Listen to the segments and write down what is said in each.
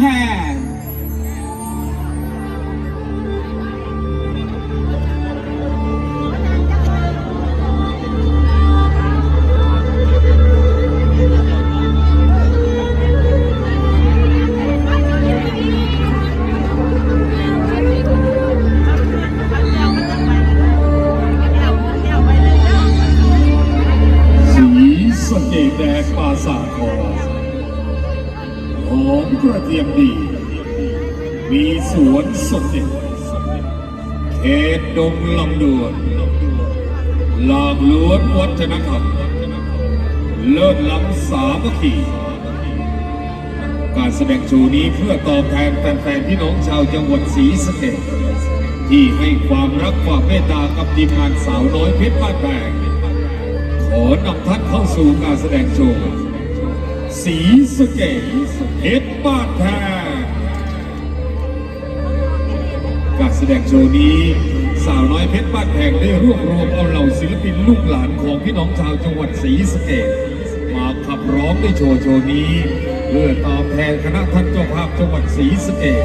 แพง สดเด็ดเขตดงลำดวนหลากล้วนวัฒนธรรมเลิศล้ำสามัคคีการแสดงโชว์นี้เพื่อตอบแทนแฟนๆพี่น้องชาวจังหวัดศรีสะเกษที่ให้ความรักความเมตตากับทีมงานสาวน้อยเพชรบ้านแพงขอนำท่านเข้าสู่การแสดงโชว์สีสะเกตเพชรบ้านแพง ดงโชว์นี้ สาวน้อยเพชรบ้านแพงได้รวบรวมเอาเหล่าศิลปินลูกหลานของพี่น้องชาวจังหวัดศรีสะเกษมาขับร้องในโชว์โชว์นี้ เพื่อตอบแทนคณะท่านเจ้าภาพจังหวัดศรีสะเกษ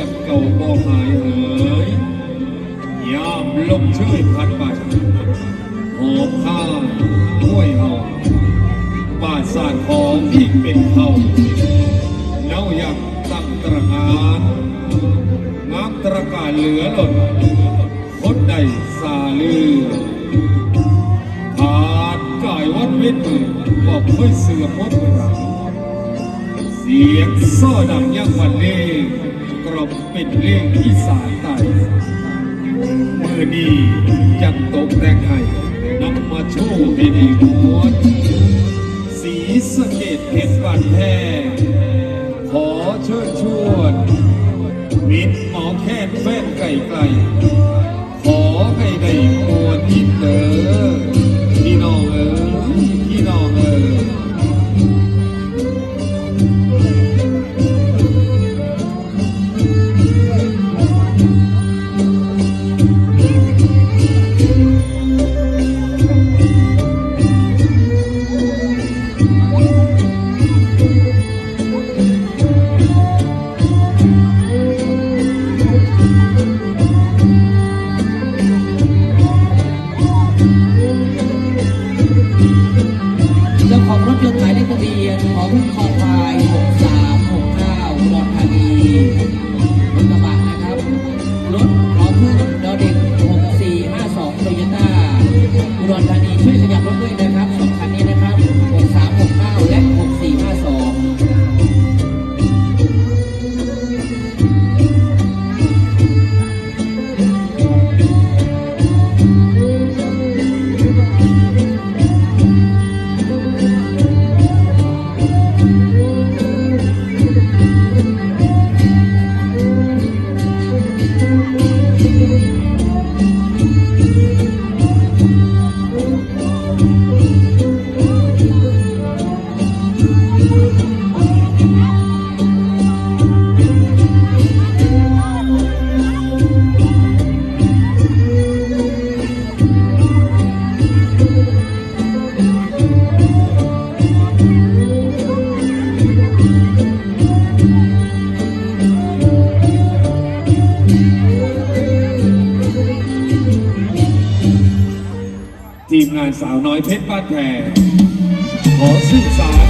จากเก่าบ่หายเอ๋ยยามลมเชยพัดไปหอมข้าวห้วยเฮาป่าสาดของที่เป็นเขาเน่ายักตั้งตระหารงามตระกาเหลือหล่นคนใดสาลือผ่านกายวัดเล็ดมือบอกไม่เสือมมดเราเสียงซ้อดังยังวันเล่ง รอบเป็นเล่งอีสานใต้มือนี้ยังตกแต่งให้นำมาโชว์ให้ดีมวนสีสะเกตเพชรบานแท้ขอเชิญชวนมิตรหมอแค่นแฟนไก่ไกลขอให้ได้มวลอิน ดรธานีช่วยขยับรถด้วย ทีมงานสาวน้อยเพชรบ้านแพรขอสื่อสาร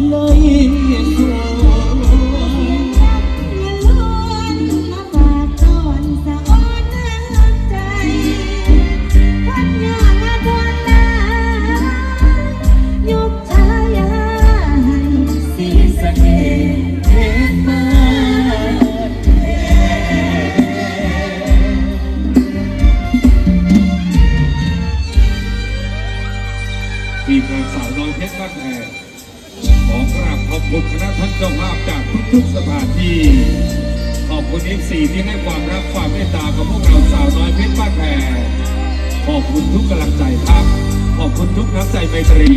i'm lying จ้าภาพจากทุกๆสถานที่ ขอบคุณเอฟซีที่ให้ความรักความเมตตากับพวกเราสาวน้อยเพชรบ้านแพรขอบคุณทุกกำลังใจครับ ขอบคุณทุกน้ำใจไมตรี